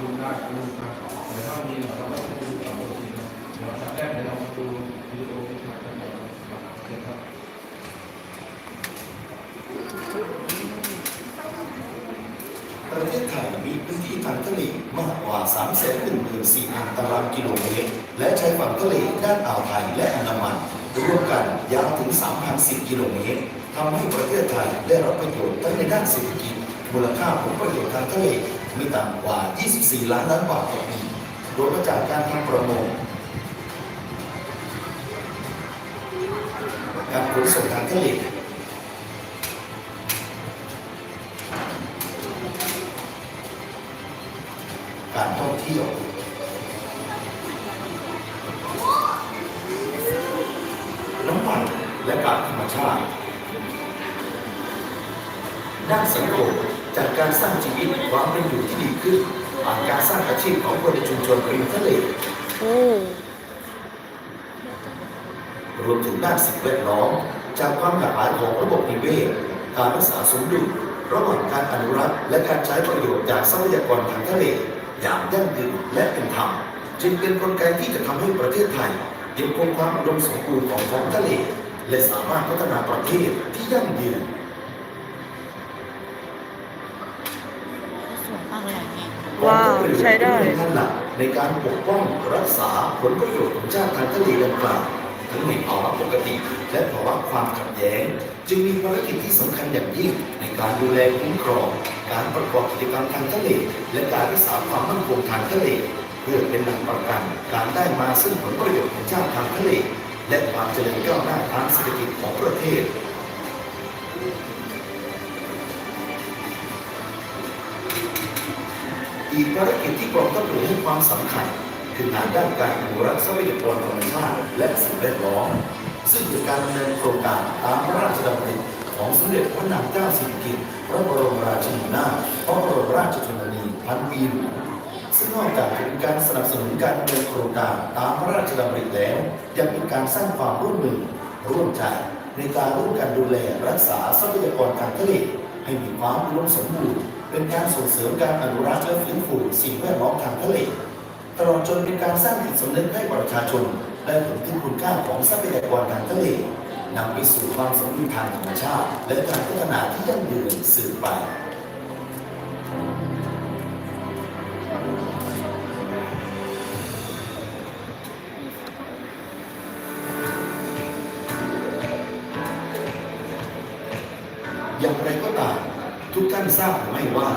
ดูได้ดูครับแต่ถ้ามีเราก็ต้องดูต่อไปทีนะเดี๋ยวแรกเดี๋ยวเราดูวิดีโอที่ถ่ายกันก่อนนะครับประเทศไทยมีพื้นที่ทางทะเลมากกว่า 3 1 4 0 0 0ตารางกิโลเมตร และใชายฝั่งทะเลด้านอ่าวไทยและอันดามันรวมกันยาวถึง 3,010 กิโลเมตรทำให้ประเทศไทยได้รับประโยชน์ทั้งในด้านเศรษฐกิจมูลค่าผลประโยชน์ทางทะเล ไม่ต่ำกว่า 24 ล้านล้านบาทต่อปีโดยมาจากการทำประมงการขนส่งทางทะเล ชุมชนริมทะเลโอ้รวมถึงด้านสิ่งแวดล้อมจากความหลากหลายของระบบนิเวศการรักษาสมดุลระหว่างการอนุรักษ์และการใช้ประโยชน์จากทรัพยากรทางทะเล อย่างยั่งยืนและเป็นธรรมจึงเป็นกลไกที่จะทำให้ประเทศไทยยังคงความอุดมสมบูรณ์ของท้องทะเล และสามารถพัฒนาประเทศที่ยั่งยืน สวยมากเลยอะเนี่ย ว้าวใช้ได้เป็นท่านหลักในการปกป้องรักษาผลประโยชน์ของชาติทางทะเลดังกล่าวทั้งในภาวะปกติ และภาวะความขัดแย้ง จึงมีภารกิจที่สำคัญอย่างยิ่งในการดูแลคุ้มครอง การประกอบกิจกรรมทางทะเล และการรักษาความมั่นคงทางทะเลเพื่อเป็นหลักประกันการได้มาซึ่งผลประโยชน์ของชาติทางทะเล และความเจริญก้าวหน้าทางเศรษฐกิจของประเทศ อีกภารกิจที่กองทัพเรือให้ความสำคัญคืองานด้านการอนุรักษ์ทรัพยากรธรรมชาติ และสิ่งแวดล้อม ซึ่งเป็นการดำเนินโครงการตามพระราชดำริของสมเด็จพระนางเจ้าสิริกิติ์พระบรมราชินีนาถพระบรมราชชนนีพันปีหลวงซึ่งนอกจากเป็นการสนับสนุนการดำเนินโครงการตามพระราชดำริแล้ว ยังเป็นการสร้างความร่วมมือร่วมใจในการร่วมกันดูแลรักษาทรัพยากรทางทะเลให้มีความอุดมสมบูรณ์ เป็นการส่งเสริมการอนุรักษ์และฟื้นฟูสิ่งแวดล้อมทางทะเลตลอดจนเป็นการสร้างจิตสำนึกให้ประชาชนได้เห็นถึงคุณค่าของทรัพยากรทางทะเลนำไปสู่ความสมดุลทางธรรมชาติ และการพัฒนาที่ยั่งยืนสืบไปานทราบหรือไม่ว่า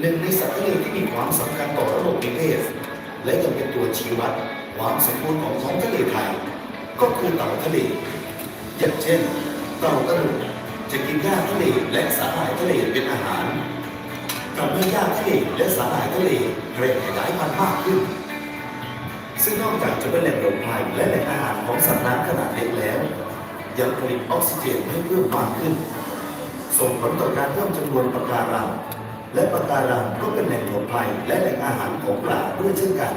หนึ่งในสัตว์ทะเลที่มีความสำคัญต่อระบบนิเวศและยังเป็นตัวชี้วัดความสมบูรณ์ของท้องทะเลไทย ก็คือเต่าทะเล อย่างเช่น เต่ากระดูกจะกินหญ้าทะเลและสาหร่ายทะเลเป็นอาหารทำให้หญ้าทะเลและสาหร่ายทะเลแพร่ขยายพันธุ์มากขึ้น ซึ่งนอกจากจะเป็นแหล่งหลบภัยและแหล่งอาหารของสัตว์น้ำขนาดเล็กแล้ว ยังผลิตออกซิเจนให้เพิ่มมากขึ้น ส่งผลต่อการเพิ่มจำนวนปะการังและปะการังก็เป็นแหล่งหลบภัยและแหล่งอาหารของปลาด้วยเช่นกัน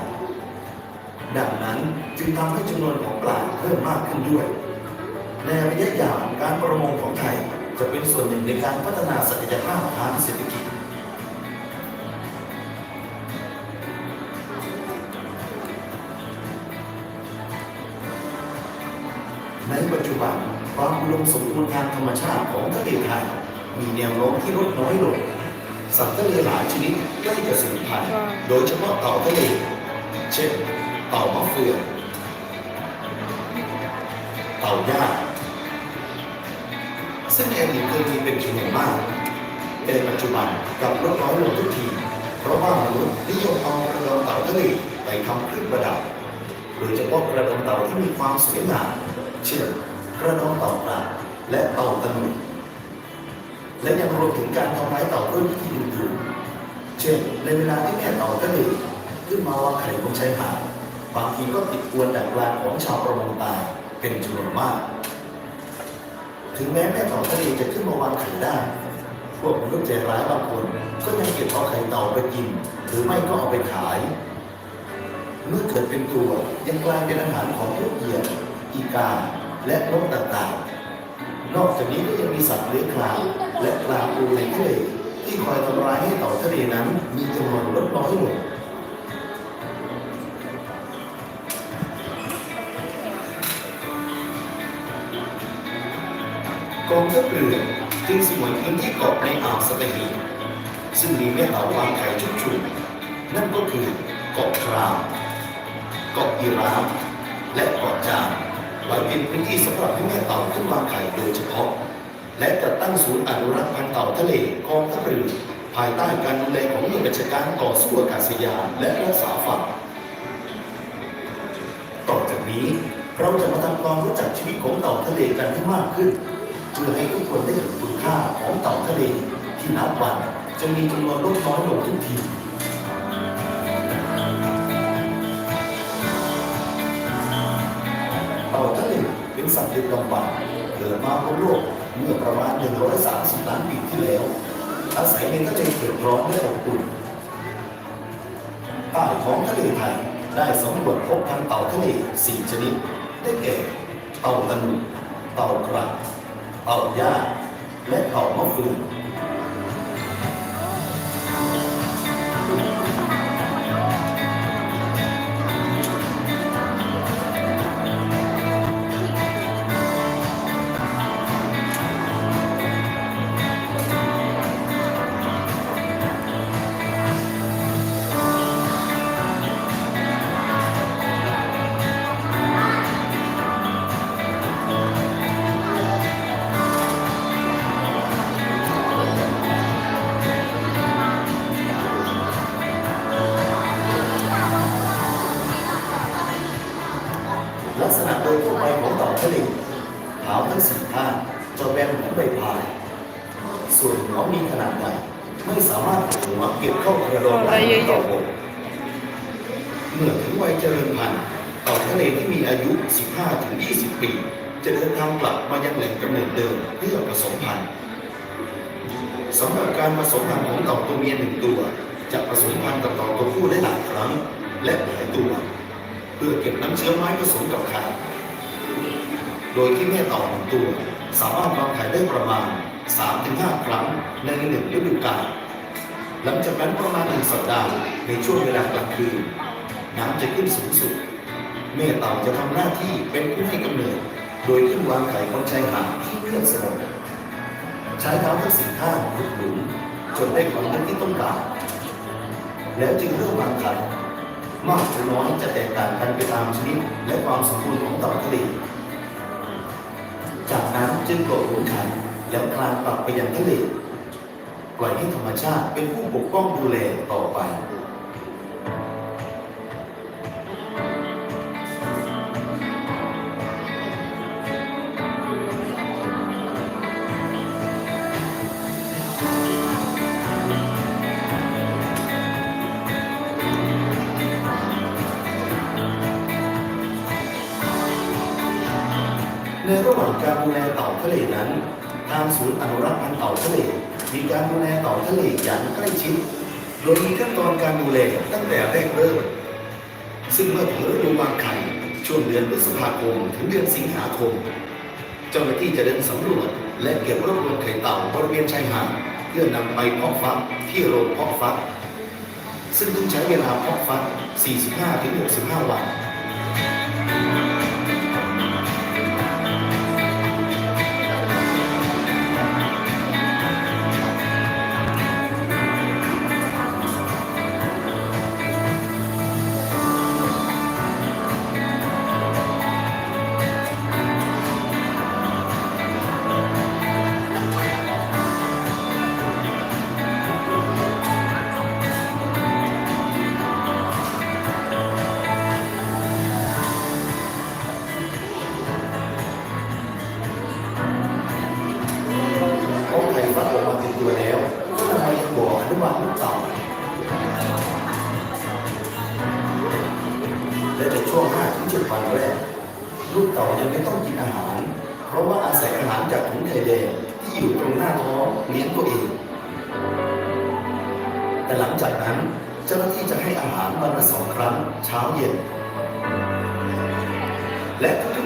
ดังนั้นจึงทำให้จำนวนของปลาเพิ่มมากขึ้นด้วย ในระยะยาวการประมงของไทยจะเป็นส่วนหนึ่งในการพัฒนาศักยภาพทางเศรษฐกิจในปัจจุบันความอุดมสมบูรณ์ทางธรรมชาติของทะเลไทย มีแนวโน้มที่ลดน้อยลงสัตว์ทะเลหลายชนิดใกล้จะสูญพันธุ์โดยเฉพาะเต่าทะเล เช่น เต่ามะเฟืองเต่าย่างซึ่งในอดีตเคยมีเป็นจำนวนมากแต่ปัจจุบันกลับลดน้อยลงทุกที เพราะว่ามนุษย์นิยมเอากระดองเต่าทะเลไปทำเครื่องประดับโดยเฉพาะกระดองเต่าที่มีความสวยงามเช่นกระดองเต่ากระและเต่าตะหนุ และยังรวมถึงการทำร้ายเต่าด้วยวิธีอื่นๆเช่นในเวลาที่แม่เต่าทะเลขึ้นมาวางไข่บนชายหาดบางทีก็ติดอวนดักปลาของชาวประมงตายเป็นจำนวนมาก ถึงแม้แม่เต่าทะเลจะขึ้นมาวางไข่ได้ พวกมนุษย์ใจร้ายบางคนก็ยังเก็บเอาไข่เต่าไปกิน หรือไม่ก็เอาไปขาย เมื่อเกิดเป็นตัวยังกลายเป็นอาหารของพวกเหยี่ยอีกาและนกต่างๆ นอกจากนี้ก็ยังมีสัตว์เลื้อยคลานและปลาปูในทะเลที่คอยทำลายให้ต่อทะเลนั้นมีจำนวนลดน้อยลงกองทัพเรือจึงสมวนพื้นที่เกาะในอ่าวสตหีซึ่งมีแม่เหล่าวางไข่ชุกชุนั่นก็คือเกาะครามเกาะอีรามและเกาะจาม ไว้เป็นพื้นที่สำหรับให้แม่เต่าขึ้นวางไข่โดยเฉพาะ และจัดตั้งศูนย์อนุรักษ์พันธุ์เต่าทะเลกองทัพเรือภายใต้การดูแลของหน่วยบัญชาการต่อสู้อากาศยานและรักษาฝั่งต่อจากนี้เราจะมาทำความรู้จักชีวิตของเต่าทะเลกันให้มากขึ้น เพื่อให้ทุกคนได้เห็นคุณค่าของเต่าทะเลที่นับวันจะมีจำนวนลดน้อยลงทุกที ดึกดำบรรพ์เกิดมาบนโลกเมื่อประมาณ 130 ล้านปีที่แล้ว อาศัยในทะเลเขียวร้อนและอบอุ่นใต้ของทะเลไทยได้สำรวจพบพันเต่าทะเล4ชนิด ได้แก่ เต่าตะนุเต่ากระเต่าหญ้าและเต่ามะฟืน บก เมื่อถึงวัยเจริญพันธุ์เต่าทะเลที่มีอายุ 15-20 ปี จะเดินทางกลับมายังแหล่งกำเนิดเดิมเพื่อผสมพันธุ์สำหรับการผสมพันธุ์ของเต่าตัวเมียหนึ่งตัว จะผสมพันธุ์กับเต่าตัวผู้ได้หลายครั้ง และหลายตัว เพื่อเก็บน้ำเชื้อไม้ผสมกับไข่โดยที่แม่เต่าหนึ่งตัว สามารถวางไข่ได้ประมาณ 3-5 ครั้งในหนึ่งฤดูกาล หลังจากนั้นประมาณหนึ่งสัปดาห์ในช่วงเวลากลางคืนน้ำจะขึ้นสูงสุดแม่เต่าจะทำหน้าที่เป็นผู้ให้กำเนิด โดยขึ้นวางไข่บนชายหาดที่เคลื่อนสงบใช้เท้าทั้งสี่ข้างขุดหลุมจนได้ความลึกที่ต้องการแล้วจึงเริ่มวางไข่มากหรือน้อยจะแตกต่างกันไปตามชนิดและความสมบูรณ์ของเต่าทะเลจากนั้นจึงโกรธหลุมไข่แล้วคลานกลับไปยังทะเล ปล่อยให้ธรรมชาติเป็นผู้ปกป้องดูแลต่อไป เต่าทะเลมีการดูแลเต่าทะเลอย่างใกล้ชิด โดยมีขั้นตอนการดูแลตั้งแต่แรกเริ่ม ซึ่งเมื่อถึงฤดูวางไข่ช่วงเดือนพฤษภาคมถึงเดือนสิงหาคม เจ้าหน้าที่จะเดินสำรวจ และเก็บรวบรวมไข่เต่าบริเวณชายหาดเพื่อนำไปเพาะฟักที่โรงเพาะฟัก ซึ่งต้องใช้เวลาเพาะฟัก 45-65 วัน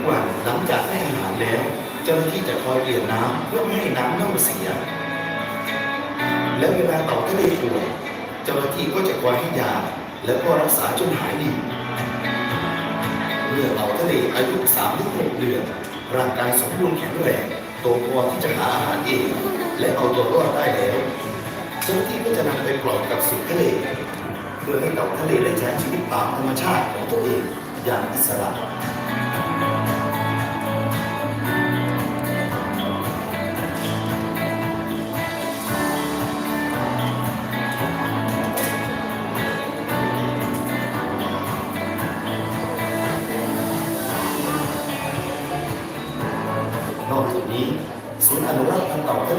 วันหลังจากให้อาหารแล้ว เจ้าหน้าที่จะคอยเปลี่ยนน้ำเพื่อไม่ให้น้ำเน่าเสีย และเวลาเต่าทะเลป่วยเจ้าหน้าที่ก็จะคอยให้ยาและก็รักษาจนหายดีเมื่อเต่าทะเลอายุ3ถึง6เดือนร่างกายสมบูรณ์แข็งแรงโตพอที่จะหาอาหารเอง และเอาตัวรอดได้แล้วเจ้าหน้าที่ก็จะนำไปปล่อยกับสุดทะเลเพื่อให้เต่าทะเลได้ใช้ชีวิตตามธรรมชาติของตัวเองอย่างอิสระ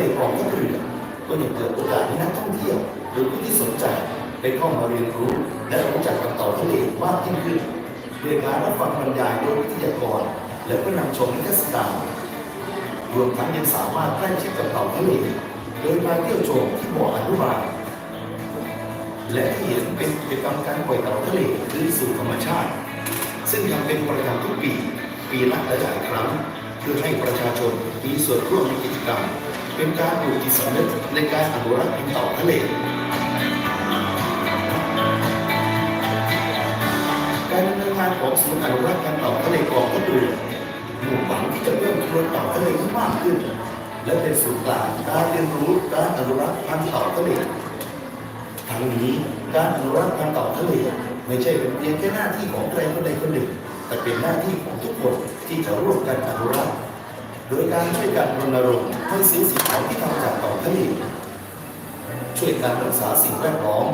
รักษ์พันธุ์เต่าทะเลกองทัพเรือก็ยังเปิดโอกาสให้นักท่องเที่ยวหรือผู้ที่สนใจได้เข้ามาเรียนรู้ และรู้จักกับเต่าทะเลมากยิ่งขึ้นโดยการรับฟังบรรยายโดยวิทยากร และก็นำชมนิทรรศการรวมทั้งยังสามารถใกล้ชิดกับเต่าทะเลโดยมาเที่ยวชมที่บ่ออนุบาลและที่เห็นเป็นกิจกรรมการปล่อยเต่าทะเลคืนสู่ธรรมชาติ ซึ่งทำเป็นประจำทุกปี ปีละหลายครั้ง เพื่อให้ประชาชนมีส่วนร่วมในกิจกรรม เป็นการปลูกจิตสำนึกในการอนุรักษ์พันเต่าทะเลการดำเนินงานของศูนย์อนุรักษ์พันธุ์เต่าทะเลกองทัพเรือมุ่งหวังที่จะเพิ่มจำนวนเต่าทะเลให้มากขึ้น และเป็นศูนย์กลางการเรียนรู้การอนุรักษ์พันธุ์เต่าทะเลทั้งนี้การอนุรักษ์พันธุ์เต่าทะเลไม่ใช่เป็นเพียงแค่หน้าที่ของใครคนใดคนหนึ่ง แต่เป็นหน้าที่ของทุกคนที่จะร่วมกันอนุรักษ์ โดยการช่วยกันรณรงค์ให้ซื้อสิ่งของที่ทำจากเต่าทะเลช่วยกันรักษาสิ่งแวดล้อม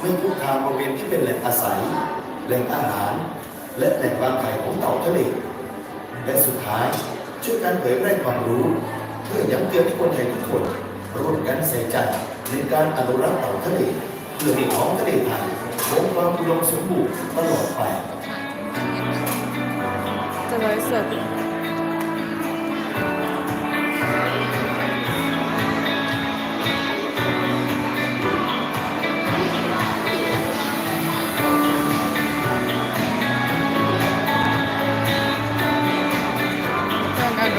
ไม่คุกคามบริเวณที่เป็นแหล่งอาศัย แหล่งอาหาร และแหล่งวางไข่ของเต่าทะเลและสุดท้ายช่วยกันเผยแพร่ความรู้ เพื่อย้ำเตือนให้คนไทยทุกคนร่วมกันใส่ใจในการอนุรักษ์เต่าทะเลเพื่อให้ท้องทะเลไทยคงความอุดมสมบูรณ์ตลอดไปจะไว้เสิร์ฟการอนุรักษ์เต่าก็ไปครับอ่าเดี๋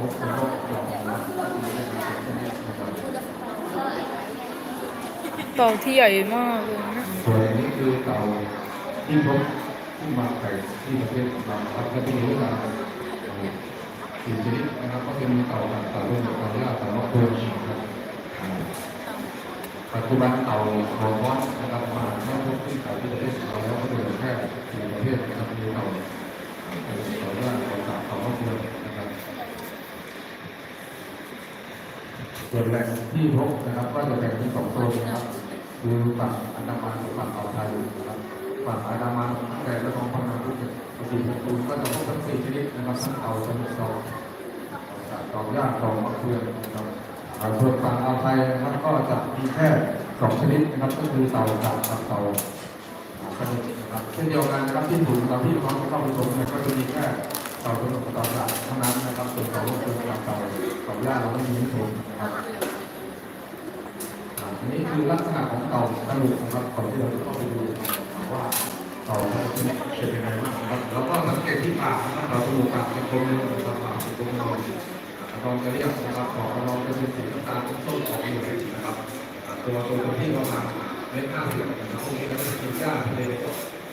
เต่อสักทีนะครับเราก็มาทบทวนหรือว่ามาสรุปอ่าเกี่ยวกับประเต่อที่เราต่อที่เราดูอ่าอันนี้ก็จะเป็นประเทชนิดแรกประเทของเต่านะครับที่พบในานะครับที่ได้มาเป็นะครับเต่าที่ใหญ่มากเลยนะส่วนนี้คือเต่าที่พบที่มาไข่ที่ประเทศของเราครับก็จะมีด้วยกันสี่ชนิดนะครับก็จะมีเต่าหลักเต่าลูกเต่าย่าเต่ามะพร้าวนะครับอ่ปัจจุบันเต่าหัวม้อนนะครับมาเข้าพบที่เต่าที่ประเทศเราแล้วก็เหลือแค่สี่ประเภทนะครับมีเต่าเต่าเต่าย่าเต่าสาเต่ามะพร้าวนะครับ ส่วนแหล่งที่พบนะครับ ก็จะแบ่งเป็นสองโซนนะครับ คือฝั่งอันดามันฝั่งอ่าวไทยนะครับฝั่งอันดามันแต่ระนองพังงาภูเก็ตกระบี่สตูลก็จะพบทั้งสี่ชนิดนะครับทั้งเต่าชนิดสองเต่าย่างเต่ามะเขือนะครับส่วนฝั่งอ่าวไทยนะครับก็จะมีแค่สองชนิดนะครับ ก็คือเต่าดาบกับเต่าอ่าชนิดนะครับเช่นเดียวกันนะครับที่ถูกเราที่น้องเข้าไปชมเนี่ยก็จะมีแค่ เต่าชนิดกับเต่าดาบเท่านั้นนะครับส่วนเต่ามะเขือกับเต่าเต่าย่าเราไม่มีให้ชมนะครับอันนี้คือลักษณะของเต่ากระดูกนะครับก่อนที่เราจะเข้าไปดูว่าเต่าเป็นยังไงบ้างนะครับแล้วก็สังเกตที่ปากนะครับเรากระดูกปากเป็นกลมเลยนะครับปากเป็นกลมเลยลองจะเรียกนะครับขอลองจะเป็นสีน้ำตาลต้นๆของเหลืองนะครับตัวตัวที่ประมาณเมตรห้าสิบนะครับพวกนี้ก็จะเป็นหญ้าทะเล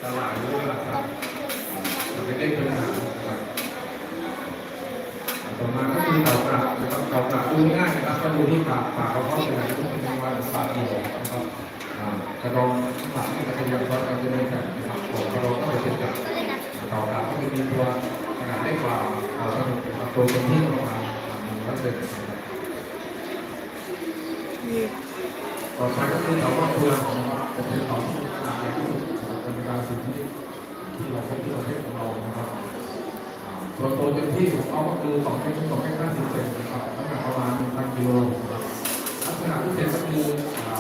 ตลาดหรือว่าครับจะเป็นเล็กเป็นหางนะครับ ต่อมาก็คือเต่าก ระนะครับเต่ากระดูง่ายนะครับก็ดูที่ปากปากเขาเขาเป็นอะไรก็เป็นว่าปากเหี่ยวนะครับกระดองปากที่กระทียมก็จะเป็นแบบนะครับกระดองก็จะเป็นแบบเต่ากระก็จะมีตัวขนาดเล็กว่าเต่ากระดูกตัวเป็นที่ประมาณหนึ่งร้อยเซนนะต่อไปก็คือเต่าว่าเพื่อนนะครับจะเป็นต่าที่ขนาดใหญ่ที่เป็นการสิ่งที่ที่เราพบที่ประเทศของเรานะครับส่วตัวเต็มที่ของเขาก็คือ2เมตร2เมตร50เซนนะครับ หนักประมาณ1,000กิโลนะครับลักษณะพิเศษก็คืออ่า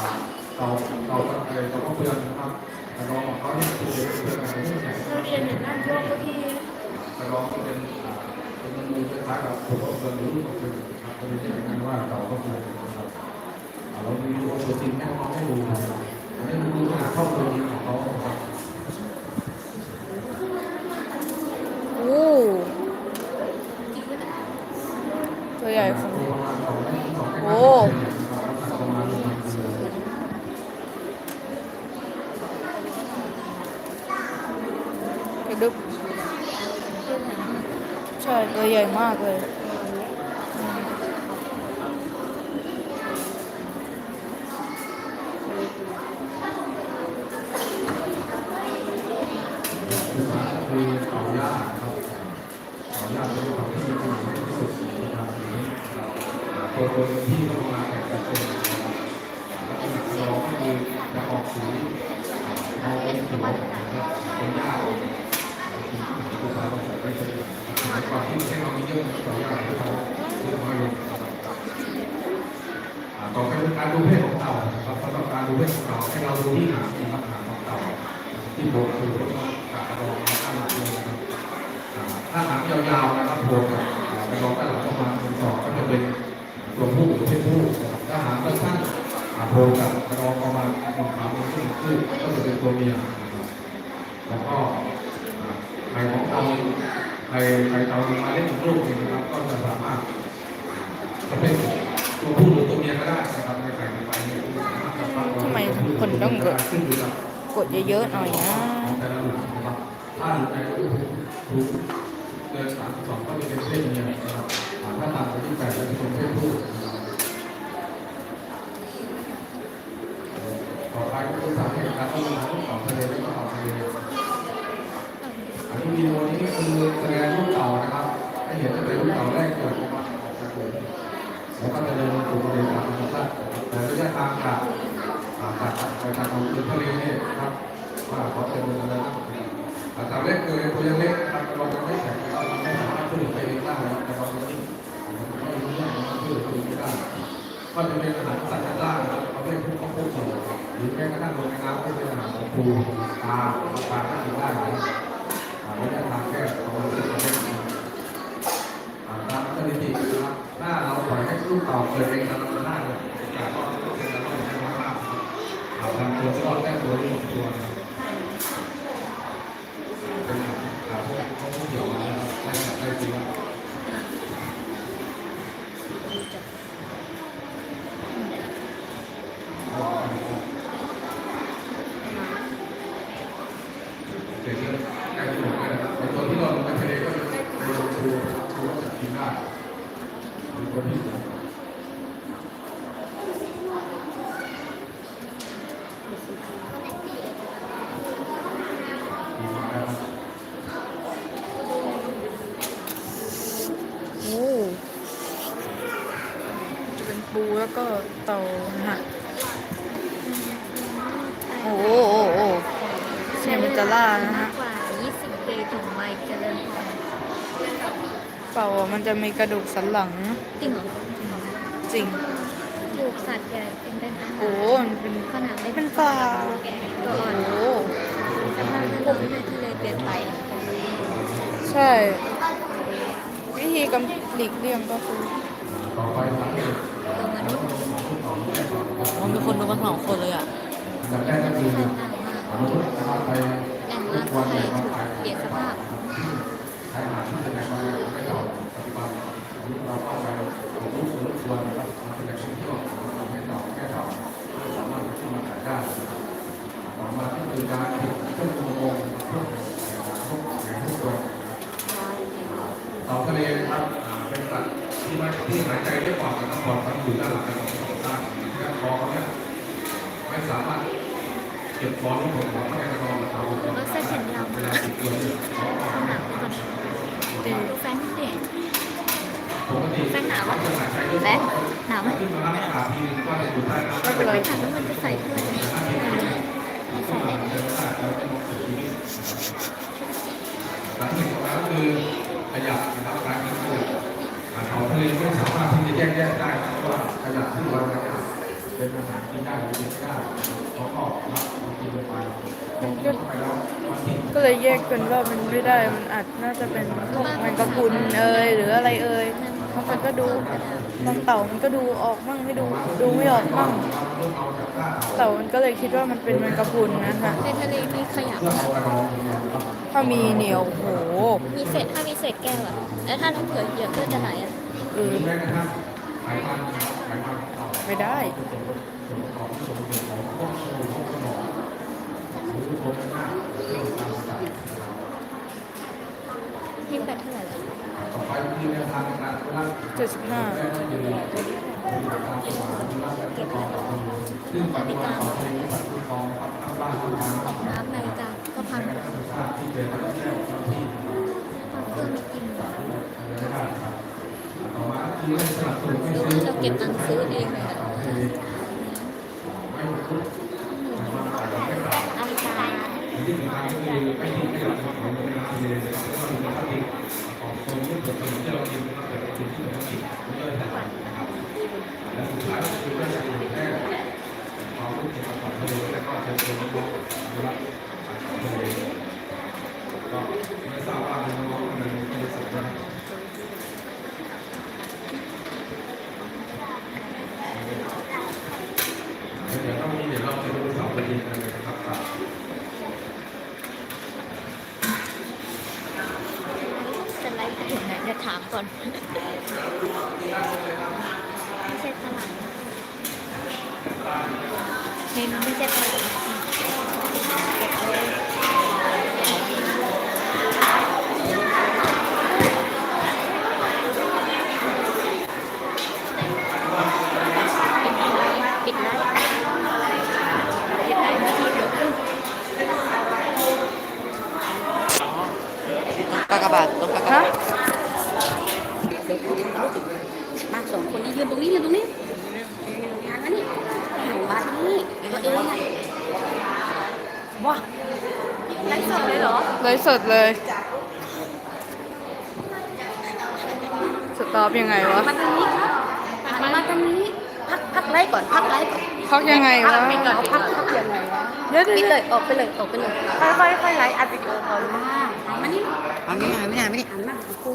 เต่าเต่าตะไคร้เต่าเพื่อนนะครับกระดองของเขาเนี่ยคือเป็นเพื่อนกันที่แข็งนะครับเรียนอยู่ด้านพวกก็ที่กระดองก็เป็นอ่าเป็นมือคล้ายๆกับหัวเพื่อนหรือลูกเพื่อนนะครับก็เลยเรียกกันว่าเต่าก็คือนะครับอ่าเรามีตัวจริงให้น้องๆได้ดูนะครับอันนี้คือขนาดครอบครัวจริงของเขาครับ โอ้ตัวใหญ่ของ ตัวประมาณสองเมตรสองเมตร โอ้ นะครับประมาณประมาณกิโล กระดึบใช่ตัวใหญ่มากเลยอืม คือสารคือเต่าย่าครับเต่าย่าเป็นเต่าที่มีขนาดเล็กที่สุดนะครับอ่าตัวตัวที่ประมาณแปดสิบเซนนะครับลักษณะกระรองก็คือจะออกสีเทาเป็นเขียวนะครับเป็นหญ้าคือสารผสมไปเป็นสมัยก่อนที่เทคโนโลยีเยอะเต่าย่าที่เขาซื้อมาลงนะครับอ่าต่อไปเป็นการดูเพศของเต่าครับสำหรับการดู เราดูที่หางนครับหางของเต่าที่โบกคือรถกระรองข้างหลังเลยนะครับถ้าหางยาวๆนะครับโบกกับกระรองด้านหลังประมาณหนึ่งศอกก็จะเป็นตัวผู้หรือเพศผู้ถ้าหางสั้นๆโบกกับกระรองประมาณหนึ่งขาหนึ่งขึ้นขึ้นก็จะเป็นตัวเมียแล้วก็อ่าไข่ของเตาไข่ไข่เตามาเล่นลูกเองนะครับก็จะสามารถจะเป็นตัวผู้หรือตัวเมียก็ได้นะครับในไข่ในไข่ ทำไมทุกคนต้องกดกดเยอะๆหน่อยนะต่ละหลุมนะครับถ้าหลุมไหนก็คือถูกเกินสามสองก็จะเป็นเพศเมียนะครับอ่าถ้าต่ำกว่าที่แปดก็จะเป็นเพศผู้นรับต่อไปก็คือสาเหตุการที่มาลูกเต่าทะเลและก็เต่าทะเลอันนี้วิดีโอนี้คือแสดงลูกเต่านะครับให้เห็นตั้งแต่ลูกเต่าแรกเกิดออกาออกจากหลุมแล้วก็จะเดินสู่ทะเลตามธรรมชาติแต่ระยะทางจาก อ่าจากไปทางของทะเลเนี่นะครับว่าเขาจะเป็นะไรบ้างอ่าตามแรกคือตัวยังเล็กครับเราจะไม่แข็งเราไม่สามารถช่วยเหลือตัวเองได้นะครับแต่เราไม่รู้เรื่องมันช่วยเหลือตัวเองไม่ได้ก็จะเป็นอาหารสัตว์ชั้นล่างนะครับเขาเรียกพวกข้าวโพดสดหรือแม้กระทั่งลงในน้ำก็เป็นอาหารของปูปลาปลาก็กินได้นะครับอ่าระยะทางแค่ประมาณสิบเรนะครับอ่าตามสถิตินะครับถ้าเราปล่อยให้ลูกเต่าเกิดเองตามธรรมชาติเนี่ย เอาทำตัวรอดแก้ตัวนี้ของตัวนะครับเป็นขาพวกเขาเกี่ยวมาแล้วได้ได้จริงว่า เด็กเนี่ยใกล้จะหมดแล้วนะครับในตัวที่เราลงไปทะเลก็จะโดนครูครูก็จะกินได้มีคนที่ดีมากนะครับ โอ้ จะเป็นปูแล้วก็เต่านะฮะโอ้โหโอ้โหเนี่ยมันจะล่านะฮะมากกว่า 20 ปีถึงวัยเจริญพันธุ์เต่าอะมันจะมีกระดูกสันหลังจริงเหรอจริงถูกสัตว์ใหญ่เป็นเป็นอาหารโอ้มันเป็นขนาดไม่เป็นปลาตัวอ่อนโอ้สภาพแวดล้อมในทะเลเปลี่ยนไป ใช่ วิธีกำหลีกเลี่ยงก็คือ มันเป็นมีคนดูมาสองคนเลยอะอันดับแรกก็คือแหล่งน้ำกวันทะเลเนี่ยครถูกเปลี่ยนสภาพ ก็บฟองของหัวเข้นกระรองของเขาเวลาติดตัวเนี่ยเขาออกาตีแฟนเด็กแฟนหนาวเขาอะจะหายใจด้วยแฟนหนาวไหมขึ้นมารับขาทีนึงก็จะอยู่ใต้น้ำไม่เป็นไรไม่ถามว่ามันจะใส่เพื่อนไหมใส่ได้ไหมสาเหตุของมันก็คือขยะนะครับการกินขยะเขาทะเลไม่สามารถที่จะแยกแยะได้เพราะว่าขยะที่วาขยะ เป็นอาหารกินได้หรือกินไม่ได้เขาก็รับมากินลงไปพอกินเข้าไปแล้วมันทิ้งก็เลยแยกกันว่ามันไม่ได้ มันอาจน่าจะเป็นพวกแมงกะพรุนเอยหรืออะไรเอยนั่นบางคนก็ดูบางเต่ามันก็ดูออกมั่งไม่ดูดูไม่ออกมั่งเต่ามันก็เลยคิดว่ามันเป็นแมงกะพรุนนะคะในทะเลมีขยะถ้ามีเหนียวโหมีเศษถ้ามีเศษแก้วอะแล้วถ้าน้ำเผือกเหยียบเลือดจะไหลอะเออไม่ได้ พี่แบตเท่าไหร่แล้วเจ็ดสิบห้าซึ่งปัจจุบันของเพลงปัจจุบันของบ้านของทางน้ำนาฬิกาก็พังหมดที่เป็นแก้วที่เครื่องไม่กินต่อมาคือสนับสนุนให้ซื้อเราเก็บตังค์ซื้อเองเลยอะนาฬิกา ที่สำคัญก็คือไม่ทิ้งขยะของในน้ำทะเลนะครับเพราะว่ามีพลาสติกของโซนที่เกิดขึ้นที่เรากินก็เกิดขึ้นที่พลาสติกไม่ได้ทำนะครับและสุดท้ายก็คือว่าจะเป็นแค่ความรู้เกี่ยวกับของทะเลและก็เชิญชวนน้องๆอนุรักษ์ของทะเลก็ไม่ทราบว่าน้องๆมันเป็นสิ่งใด เดี๋ยวต้องมีเดี๋ยวเราจะดูสอบประเด็นกันเลยนะครับ จะไลฟ์ไปถึงไหนเดี๋ยวถามก่อนไม่ใช่ตลาดเมนูไม่ใช่ตลาดปิดไลฟ์ปิดไลฟ์นาทีเดียว กากบาทตรงกากบาทมาสองคนนี้ยืนตรงนี้ยืนตรงนี้งานมานี่หนูมาที่นี่ตัวเองอะว้าไลฟ์สดเลยเหรอเลยสดเลยสต็อปยังไงวะมาตรงนี้ครับมามาตรงนี้พักพักไลฟ์ก่อนพักไลฟ์ก่อนพักยังไงพักวะไปก่อนพักพักยังไงวะเดี๋ยวปิดเดี๋ยวเลยออกไปเลยออกไปเลยค่อยค่อยค่อยไลฟ์อัดวิดีโอก่อนมา มานี่อันนี้หายไม่หายไม่ได้หันมาครู